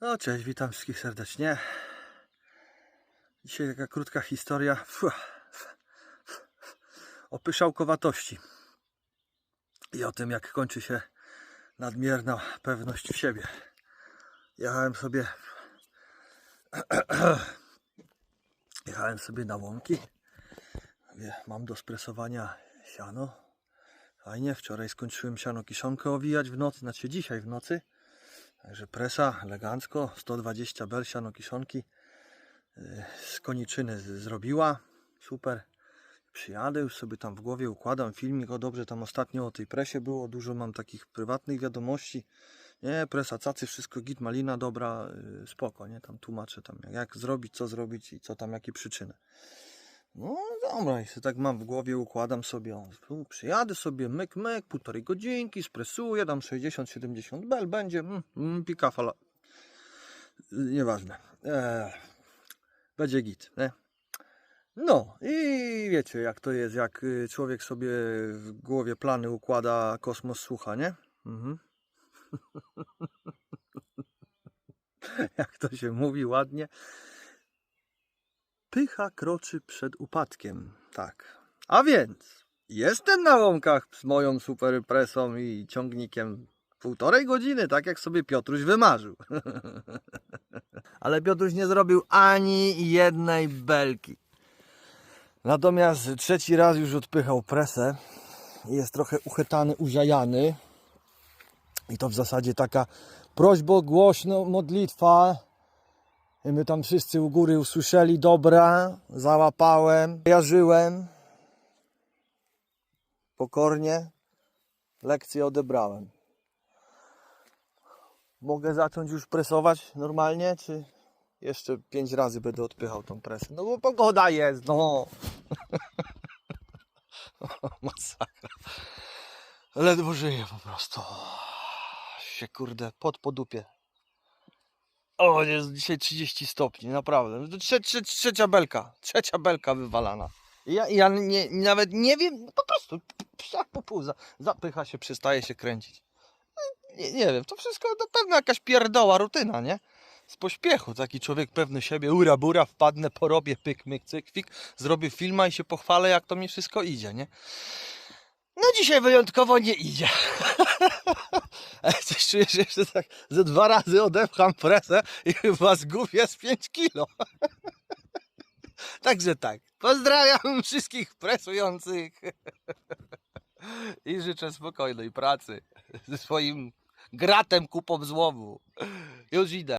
No cześć, witam wszystkich serdecznie. Dzisiaj taka krótka historia o pyszałkowatości i o tym, jak kończy się nadmierna pewność w siebie. Jechałem sobie jechałem sobie na łąki. Mam do spresowania siano. Fajnie, wczoraj skończyłem siano kiszonkę owijać w nocy, znaczy dzisiaj w nocy. Także presa elegancko, 120 bel siano kiszonki yy, z koniczyny zrobiła. Super. Przyjadę, już sobie tam w głowie układam filmik. O dobrze, tam ostatnio o tej presie było. Dużo mam takich prywatnych wiadomości. Nie, presa cacy, wszystko git, malina dobra, yy, spoko, nie? Tam tłumaczę tam jak, jak zrobić, co zrobić i co tam, jakie przyczyny. No dobra, i tak mam w głowie, układam sobie, przyjadę sobie, myk, myk, półtorej godzinki, spresuję, dam 60-70 bel, będzie, mm, mm, pika fala. Y, Nieważne. Eee, będzie git, nie? No i wiecie jak to jest, jak y, człowiek sobie w głowie plany układa, kosmos słucha, nie? Mhm. jak to się mówi ładnie. Pycha kroczy przed upadkiem. Tak. A więc jestem na łąkach z moją super presą i ciągnikiem półtorej godziny, tak jak sobie Piotruś wymarzył. Ale Piotruś nie zrobił ani jednej belki. Natomiast trzeci raz już odpychał presę. Jest trochę uchytany, uziajany. I to w zasadzie taka prośba, głośno, modlitwa. My tam wszyscy u góry usłyszeli, dobra, załapałem, jarzyłem. Pokornie lekcję odebrałem. Mogę zacząć już presować normalnie, czy jeszcze pięć razy będę odpychał tą presę? No bo pogoda jest, no. Masakra. Ledwo żyję po prostu. Się kurde, pod podupie. O, jest dzisiaj 30 stopni, naprawdę. No trze, trze, trzecia belka, trzecia belka wywalana. Ja, ja nie, nawet nie wiem, po prostu jak po zapycha się, przestaje się kręcić. Nie, nie wiem, to wszystko na pewno jakaś pierdoła, rutyna, nie? Z pośpiechu, taki człowiek pewny siebie, ura bura, wpadnę, porobię, pyk, myk, cyk, fik, zrobię filma i się pochwalę, jak to mi wszystko idzie, nie? No dzisiaj wyjątkowo nie idzie. Coś czuję, że jeszcze tak ze dwa razy odepcham presę i chyba zgubię z 5 kilo. Także tak, pozdrawiam wszystkich presujących i życzę spokojnej pracy ze swoim gratem kupą złomu. Już idę.